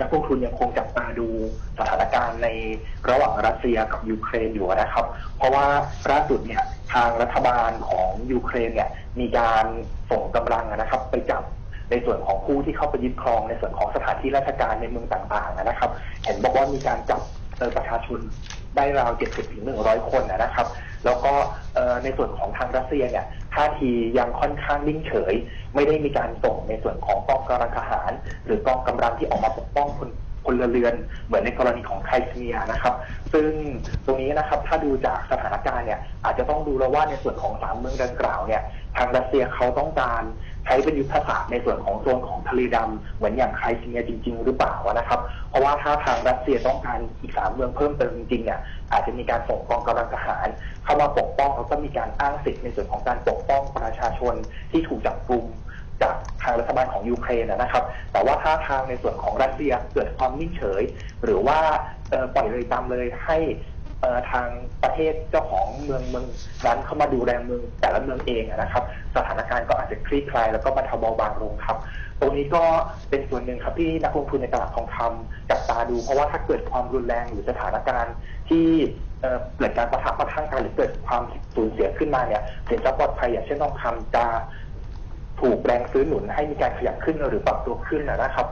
นักลงทุนยังคงจับตาดูสถานการณ์ในระหว่างรัสเซียกับยูเครนอยู่นะครับ เพราะว่าล่าสุดเนี่ยทางรัฐบาลของยูเครนเนี่ยมีการส่งกำลังนะครับไปจับในส่วนของผู้ที่เข้าไปยึดครองในส่วนของสถานที่ราชการในเมืองต่างๆนะครับ เห็นบอกว่ามีการจับประชาชนได้ราว 70ถึง100 คนนะครับ แล้วก็ในส่วนของทางรัสเซียเนี่ย ท่าทียังค่อนข้างนิ่งเฉย ไม่ได้มีการส่งในส่วนของกองกำลังทหาร หรือกองกำลังที่ออกมาปกป้องคน พลเรือน เหมือนในกรณีของไครเมียนะครับ ซึ่งตรงนี้นะครับถ้าดูจากสถานการณ์เนี่ยอาจจะต้องดูแล้วว่าในส่วนของสามเมืองดังกล่าวเนี่ยทางรัสเซียเขาต้องการใช้เป็นยุทธศาสตร์ในส่วนของโซนของทะเลดำเหมือนอย่างไครเมียจริง ๆ หรือเปล่านะครับ เพราะว่าถ้าทางรัสเซียต้องการอีกสามเมืองเพิ่มเติมจริงๆเนี่ยอาจจะมีการส่งกองกำลังทหาร เข้ามาปกป้องแล้วก็มีการอ้างสิทธิ์ในส่วนของการปกป้องประชาชนที่ถูกจับกลุ่ม จากทางรัฐบาลของยูเครนนะครับ แต่ว่าถ้าทางในส่วนของรัสเซียเกิดความนิ่งเฉย หรือว่าปล่อยเลยตามเลยให้ทางประเทศเจ้าของเมืองเมืองนั้นเข้ามาดูแลเมืองแต่ละเมืองเองนะครับ สถานการณ์ก็อาจจะคลี่คลายแล้วก็บรรเทาเบาบางลงครับตรงนี้ก็เป็นส่วนหนึ่งครับที่นักลงทุนในตลาดทองคำจับตาดู เพราะว่าถ้าเกิดความรุนแรงหรือสถานการณ์ที่เกิดการประทะประทั่งกันหรือเกิดความสูญเสียขึ้นมาเนี่ยสินทรัพย์ปลอดภัยอย่างเช่นทองคำจะ ถูกแรงซื้อหนุนให้มีการขยับขึ้นหรือปรับตัวขึ้นนะครับ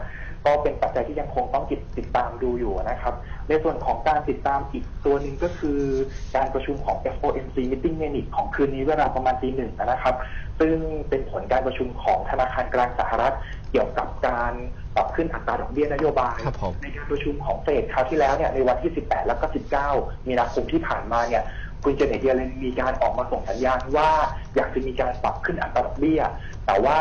ก็เป็นปัจจัยที่ยังคงต้องติดติดตามดูอยู่นะครับ ในส่วนของการติดตามอีกตัวหนึ่งก็คือการประชุมของ FOMC Meeting Minute ของคืนนี้เวลาประมาณตีหนึ่งนะครับ ซึ่งเป็นผลการประชุมของธนาคารกลางสหรัฐ เกี่ยวกับการปรับขึ้นอัตราดอกเบี้ยนโยบายครับผมในการประชุมของเฟดคราวที่แล้วเนี่ยในวันที่ 18 แล้วก็ 19 มีนาคมที่ผ่านมาเนี่ย คุณเจเน็ตเยเลนมีการออกมาส่งสัญญาณว่าอยากจะมีการปรับขึ้นอัตราดอกเบี้ย แต่ว่า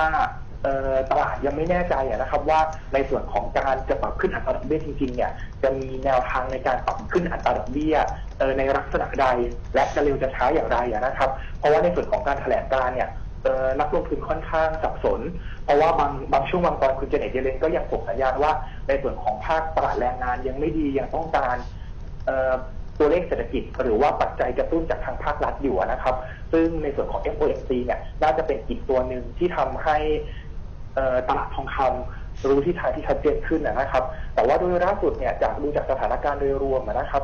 ตลาดยังไม่แน่ใจนะครับว่าในส่วนของการจะปรับขึ้นอัตราดอกเบี้ยจริงๆเนี่ยจะมีแนวทางในการปรับขึ้นอัตราดอกเบี้ยในลักษณะใดและจะเร็วจะช้าอย่างไรนะครับ เพราะว่าในส่วนของการแถลงการเนี่ยนักลงทุนค่อนข้างสับสน เพราะว่าบางบางช่วงบางตอนคุณเจเน็ตเยเลนก็ยังส่งสัญญาณว่าในส่วนของภาคตลาดแรงงานยังไม่ดียังต้องการ ตัวเลขเศรษฐกิจ หรือว่าปัจจัยกระตุ้นจากทางภาครัฐอยู่นะครับ ซึ่งในส่วนของ FOMC เนี่ยน่าจะเป็นอีกตัวหนึ่งที่ทำให้ตลาดทองคำรู้ที่ทางที่ชัดเจนขึ้นนะครับ แต่ว่าโดยล่าสุดเนี่ยจากดูจากสถานการณ์โดยรวมนะครับ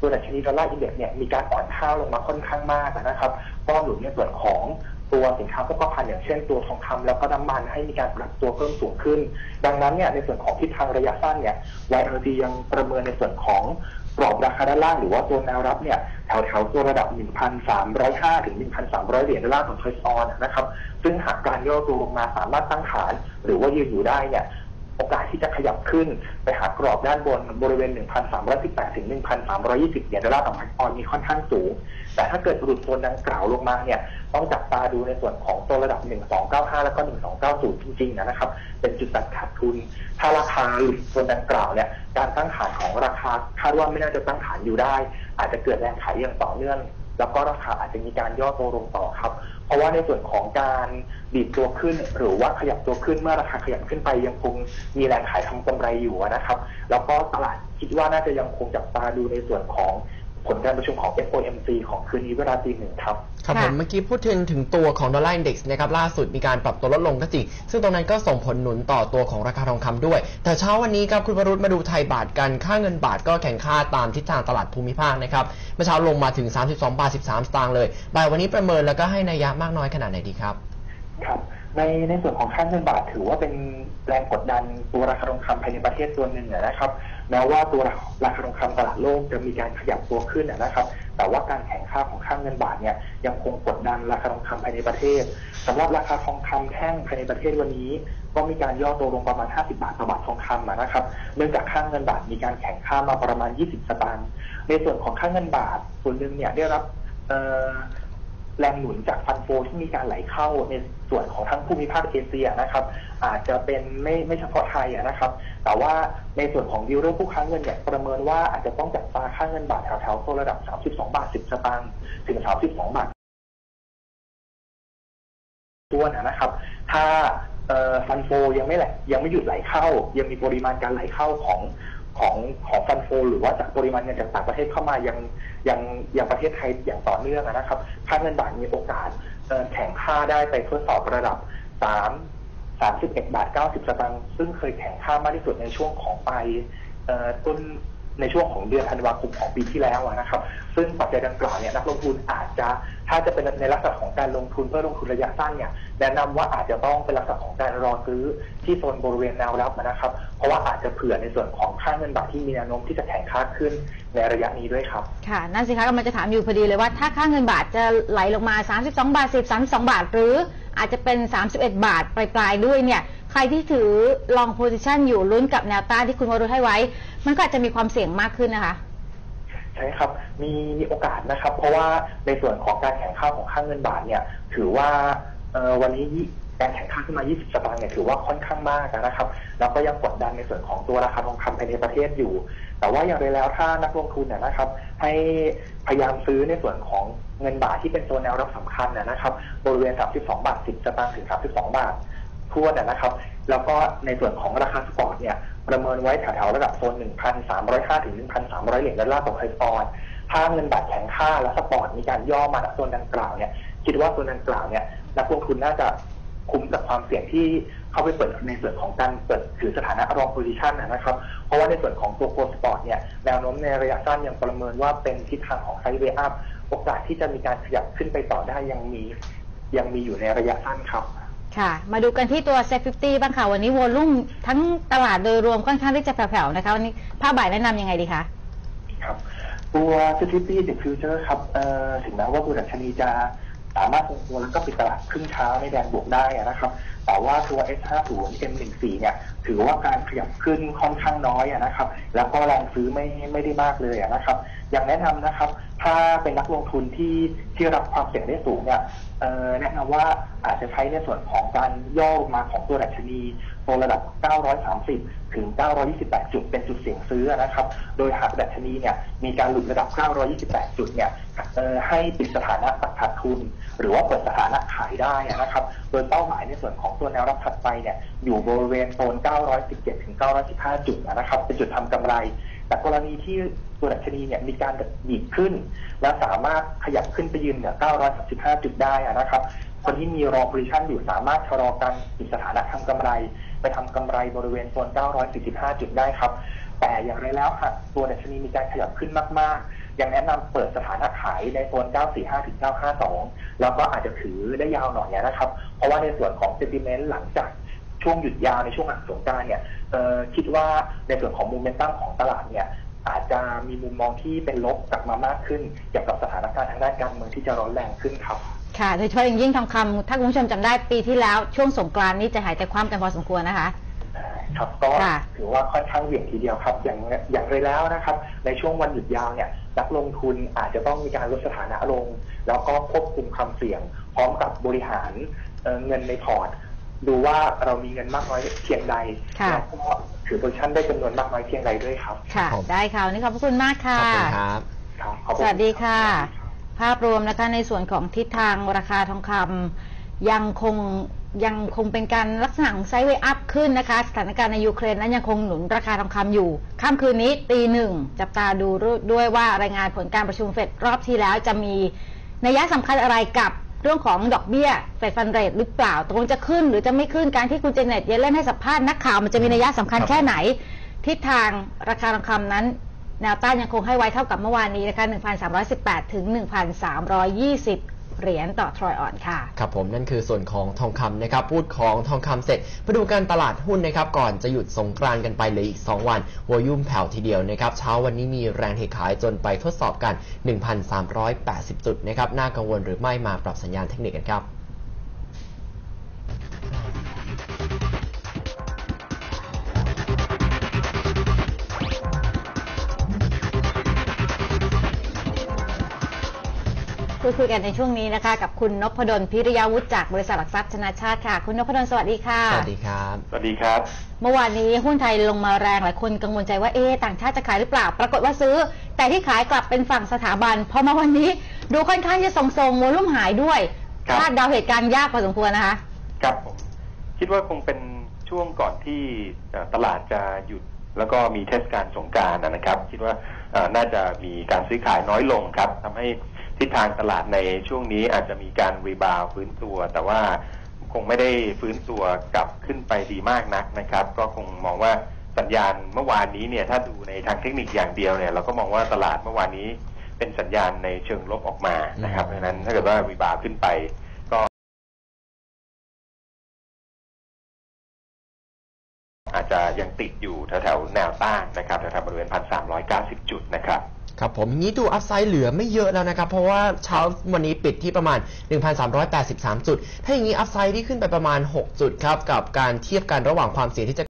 ตัวดัชนีดอลลาร์อินเด็กซ์เนี่ยมีการอ่อนค่าลงมาค่อนข้างมากนะครับก็หนุนในส่วนของตัวสินค้าโภคภัณฑ์อย่างเช่นตัวทองคำแล้วก็น้ำมันให้มีการปรับตัวเพิ่มสูงขึ้น ดังนั้นเนี่ยในส่วนของทิศทางระยะสั้นเนี่ย YLD ยังประเมินในส่วนของ กรอบราคาด้านล่างหรือว่าตัวแนวรับเนี่ยแถวแถวๆตัวระดับ 1,305 ถึง 1,300 เหรียญดอลลาร์ต่อทอยส์ออนนะครับ ซึ่งหากการย่อตัวลงมาสามารถตั้งฐาน หรือว่ายืนอยู่ได้เนี่ย โอกาสที่จะขยับขึ้นไปหากรอบด้านบนบริเวณ 1,318 ถึง 1,320 เหรียญดอลลาร์ต่อพันออนมีค่อนข้างสูง แต่ถ้าเกิดหลุดโซนดังกล่าวลงมาเนี่ยต้องจับตาดูในส่วนของตัวระดับ 1295 แล้วก็ 1290 จริงๆนะครับ เป็นจุดตัดขาดทุน ถ้าราคาหลุดโซนดังกล่าวเนี่ยการตั้งฐานของราคาคาดว่าไม่น่าจะตั้งฐานอยู่ได้ อาจจะเกิดแรงขายอย่างต่อเนื่องแล้วก็ราคาอาจจะมีการย่อตัวลงต่อครับ เพราะว่าในส่วนของการดีดตัวขึ้น หรือว่าขยับตัวขึ้นเมื่อราคาขยับขึ้นไปยังคงมีแรงขายทำกำไรอยู่นะครับ แล้วก็ตลาดคิดว่าน่าจะยังคงจับตาดูในส่วนของ ผลการประชุมของ FOMC ของคืนนี้เวลาตีหนึ่งครับ ครับค่ะผมเมื่อกี้พูดถึงถึงตัวของดอลลาร์อินเด็กซ์นะครับล่าสุดมีการปรับตัวลดลงก็จริง ซึ่งตรงนั้นก็ส่งผลหนุนต่อตัวของราคาทองคำด้วย แต่เช้าวันนี้ครับคุณวรุษมาดูไทยบาทกัน ค่าเงินบาทก็แข่งค่าตามทิศทางตลาดภูมิภาคนะครับเมื่อเช้าลงมาถึง 32 บาท 13 สตางค์เลยบ่ายวันนี้ประเมินแล้วก็ให้นัยยะมากน้อยขนาดไหนดีครับ ครับในในส่วนของค่าเงินบาทถือว่าเป็นแรงกดดันตัวราคาทองคำภายในประเทศตัวหนึ่งอะนะครับ แม้ว่าตัวราคาทองคำตลาดโลกจะมีการขยับตัวขึ้นนะครับ แต่ว่าการแข่งข้าของค่างเงินบาทเนี่ยยังคงกดดันราคาทองคำภายในประเทศสำหรับราคาทองคำแท่งภายในประเทศวันนี้ ก็มีการย่อตัวลงประมาณ 50 บาทต่อบาททองคำนะครับ เนื่องจากค่างเงินบาทมีการแข่งข้ามาประมาณ 20 สตางค์ ในส่วนของค่างเงินบาทส่วนหนึ่งเนี่ยได้รับ แรงหนุนจากฟันโฟที่มีการไหลเข้าในส่วนของทั้งภูมิภาคเอเชียนะครับ อาจจะเป็นไม่ไม่เฉพาะไทยนะครับ แต่ว่าในส่วนของดิวเรื่องผู้ค้าเงินเนี่ยประเมินว่าอาจจะต้องจับตาค่าเงินบาทแถวๆโซนระดับ 32 บาท 10 สตางค์ถึง 32 บาทตัวนะครับ ถ้าฟันโฟยังไม่ไหลยังไม่หยุดไหลเข้า ยังมีปริมาณการไหลเข้าของ ของของฟันโฟหรือว่าจากปริมาณเงินจากต่างประเทศเข้ามายังยังยังประเทศไทยอย่างต่อเนื่องนะครับ ค่าเงินบาทมีโอกาสแข่งค่าได้ไปทดสอบระดับ 3 31บาท90 สตางค์ซึ่งเคยแข็งค่ามากที่สุดในช่วงของไปต้น ในช่วงของเดือนธันวาคมของปีที่แล้วนะครับ ซึ่งปัจจัยดังกล่าวเนี่ยนักลงทุนอาจจะถ้าจะเป็นในลักษณะของการลงทุนเพื่อลงทุนระยะสั้นเนี่ยแนะนำว่าอาจจะต้องเป็นลักษณะของการรอซื้อที่โซนบริเวณแนวรับนะครับ เพราะว่าอาจจะเผื่อในส่วนของค่าเงินบาทที่มีแนวโน้มที่จะแข็งค่าขึ้นในระยะนี้ด้วยครับค่ะนั่นสิคะกำลังจะถามอยู่พอดีเลยว่าถ้าค่าเงินบาทจะไหลลงมา 32 บาท10 32 บาท หรืออาจจะเป็น 31 บาทปลายๆด้วยเนี่ย ใครที่ถือลองโพซิชันอยู่ลุ้นกับแนวต้านที่คุณวรุษให้ไว้ มันก็อาจจะมีความเสี่ยงมากขึ้นนะคะ ใช่ครับ มีมีโอกาสนะครับ เพราะว่าในส่วนของการแข่งข้าของค่าเงินบาทเนี่ย ถือว่าวันนี้การแข่งข้าขึ้นมา 20 สตางค์เนี่ยถือว่าค่อนข้างมากนะครับ แล้วก็ยังกดดันในส่วนของตัวราคาทองคำภายในประเทศอยู่ แต่ว่าอย่างไรแล้วถ้านักลงทุนเนี่ยนะครับ ให้พยายามซื้อในส่วนของเงินบาทที่เป็นโซนแนวรับสำคัญนะนะครับ บริเวณ 32 บาท 10 สตางค์ถึง 32 บาท ทั่วนะนะครับ แล้วก็ในส่วนของราคาสปอร์ตเนี่ยประเมินไว้แถวๆระดับโซน 1,305 ถึง 1,300 เหรียญดอลลาร์ต่อไทยปอนด์ถ้าเงินบาทแข็งค่าและสปอร์ตมีการย่อมาณโซนดังกล่าวเนี่ยคิดว่าโซนดังกล่าวเนี่ยนักลงทุนน่าจะคุ้มกับความเสี่ยงที่เข้าไปเปิดในส่วนของการเปิดถือสถานะรองโพซิชันนะครับ เพราะว่าในส่วนของตัวโกลสปอร์ตเนี่ยแนวโน้มในระยะสั้นยังประเมินว่าเป็นทิศทางของไซด์เวย์อัพโอกาสที่จะมีการขยับขึ้นไปต่อได้ยังมียังมีอยู่ในระยะสั้นครับ ค่ะ มาดูกันที่ตัว Set 50บ้างค่ะ วันนี้วอลุ่มทั้งตลาดโดยรวมค่อนข้างที่จะแผ่วๆนะคะวันนี้ภาพบ่ายแนะนำยังไงดีคะครับ ตัว City The Future ครับเออถึงแม้ว่าตัวดัชนีจะสามารถทรงตัวแล้วก็ปิดตลาดครึ่งเช้าในแดนบวกได้นะครับแต่ว่าตัว S50 M14 เนี่ยถือว่าการขยับขึ้นค่อนข้างน้อยอะนะครับ แล้วก็แรงซื้อไม่ไม่ได้มากเลยอะนะครับ อย่างแนะนำนะครับ ถ้าเป็นนักลงทุนที่ที่รับความเสี่ยงได้สูงเนี่ยแนะนำว่าอาจจะใช้ในส่วนของการย่อลงมาของตัวดัชนีตัวระดับ 930 ถึง 928 จุดเป็นจุดเสี่ยงซื้อนะครับ โดยหากดัชนีเนี่ยมีการหลุดระดับ 928 จุดเนี่ยให้ปิดสถานะตัดขาดทุน หรือว่าเปิดสถานะขายได้นะครับ โดยเป้าหมายในส่วนของตัวแนวรับถัดไปเนี่ยอยู่บริเวณโซน 917 ถึง 915 จุดนะครับ เป็นจุดทำกำไร แต่กรณีที่ตัวดัชนีเนี่ยมีการดีดขึ้น และสามารถขยับขึ้นไปยืนเหนือ935จุดได้นะครับ คนที่มีรอ position อยู่สามารถชะลอการปิดสถานะทำกำไร ไปทำกำไรบริเวณโซน 945 จุดได้ครับ แต่อย่างไรแล้วหากตัวดัชนีมีการขยับขึ้นมากๆ ยังแนะนำเปิดสถานะขายในโซน 945 ถึง 952 แล้วก็อาจจะถือได้ยาวหน่อยนะครับ เพราะว่าในส่วนของ sentiment หลังจากช่วงหยุดยาวในช่วงหลังสงกรานต์เนี่ยเอ่อคิดว่าในส่วนของมูเมนตัมของตลาดเนี่ยอาจจะมีมุมมองที่เป็นลบกลับมามากขึ้นเกี่ยวกับสถานการณ์ทางด้านการเมืองที่จะร้อนแรงขึ้นครับค่ะโดยเฉพาะอย่างยิ่งทองคำถ้าคุณผู้ชมจำได้ปีที่แล้ว ช่วงสงกรานต์นี่จะหายใจคว่ำกันพอสมควรนะคะครับก็ค่ะถือว่าค่อนข้างเหวี่ยงทีเดียวครับ อย่างอย่างไรแล้วนะครับ ในช่วงวันหยุดยาวเนี่ย นักลงทุนอาจจะต้องมีการลดสถานะลง แล้วก็ควบคุมความเสี่ยง พร้อมกับบริหารเอ่อเงินในพอร์ต ดูว่าเรามีเงินมากน้อยเพียงใดค่ะแล้วก็ถือโพซิชั่นได้จำนวนมากน้อยเพียงใดด้วยครับ ค่ะครับได้ค่ะวันนี้ขอบพระคุณมากขค่ะอบคุณครับครับขอบสคุณวัสดีค่ะรับภาพรวมนะคะในส่วนของทิศทางราคาทองคำยังคง ยังคงเป็นการลักษณะของไซด์เวย์อัพขึ้นนะคะ สถานการณ์ในยูเครนนั้นยังคงหนุนราคาทองคำอยู่ค่ำคืนนี้ตีหนึ่งจับตาดูด้วยว่ารายงานผลการประชุมเฟดรอบที่แล้วจะมีนัยสำคัญอะไรกับเรื่องของดอกเบี้ยเฟดฟันเรทหรือเปล่าตกลงจะขึ้น หรือจะไม่ขึ้นการที่คุณเจเน็ตเยเลนให้สัมภาษณ์นักข่าวมันจะมีนัยสำคัญคแค่ไหน ทิศทางราคาทองคำนั้น แนวต้านยังคงให้ไว้เท่ากับเมื่อวานนี้นะคะ1,318 ถึง 1,320 เหรียญต่อทรอยออนค่ะ ครับผมนั่นคือส่วนของทองคำนะครับ พูดของทองคำเสร็จมาดูการตลาดหุ้นนะครับ ก่อนจะหยุดสงกรานต์กันไปเหลยอีก 2 วันวอยุ่มแผ่วทีเดียวนะครับ เช้าวันนี้มีแรงเทขายจนไปทดสอบกัน 1,380 จุดนะครับ น่ากังวลหรือไม่มาปรับสัญญาณเทคนิคกันครับ คุยคุยกันในช่วงนี้นะคะ กับคุณนพดลพิริยาวุฒิจากบริษัทหลักทรัพย์ชนะชาติค่ะ คุณนพดลสวัสดีค่ะ สวัสดีครับ สวัสดีครับ เมื่อวานนี้หุ้นไทยลงมาแรงหลายคนกังวลใจว่าเอ๊ะต่างชาติจะขายหรือเปล่า ปรากฏว่าซื้อ แต่ที่ขายกลับเป็นฝั่งสถาบันพอมาวันนี้ ดูค่อนข้างจะทรงๆโวลุ่มหายด้วยครับคาดเดาเหตุการณ์ยากพอสมควรนะคะ ครับผมคิดว่าคงเป็นช่วงก่อนที่เอ่อตลาดจะหยุดแล้วก็มีเทศกาลสงกรารนะครับ คิดว่าเอ่อน่าจะมีการซื้อขายน้อยลงครับทำให้ ทิศทางตลาดในช่วงนี้อาจจะมีการรีบาวฟื้นตัว แต่ว่าคงไม่ได้ฟื้นตัวกลับขึ้นไปดีมากนักนะครับ ก็คงมองว่าสัญญาณเมื่อวานนี้เนี่ยถ้าดูในทางเทคนิคอย่างเดียวเนี่ยเราก็มองว่าตลาดเมื่อวานนี้เป็นสัญญาณในเชิงลบออกมานะครับเพราะฉะนั้นถ้าเกิดว่าวีบาวขึ้นไปก็อาจจะยังติดอยู่แถวๆแนวต้านนะครับแถวๆบริเวณพันสามร้อยเก้าสิบจุดนะครับ ครับผมงี้ดูอัพไซด์เหลือไม่เยอะแล้วนะครับ เพราะว่าเช้าวันนี้ปิดที่ประมาณ 1,383 จุด ถ้าอย่างนี้อัพไซด์ที่ขึ้นไปประมาณ 6 จุดครับ กับการเทียบกันระหว่างความเสี่ยงที่จะ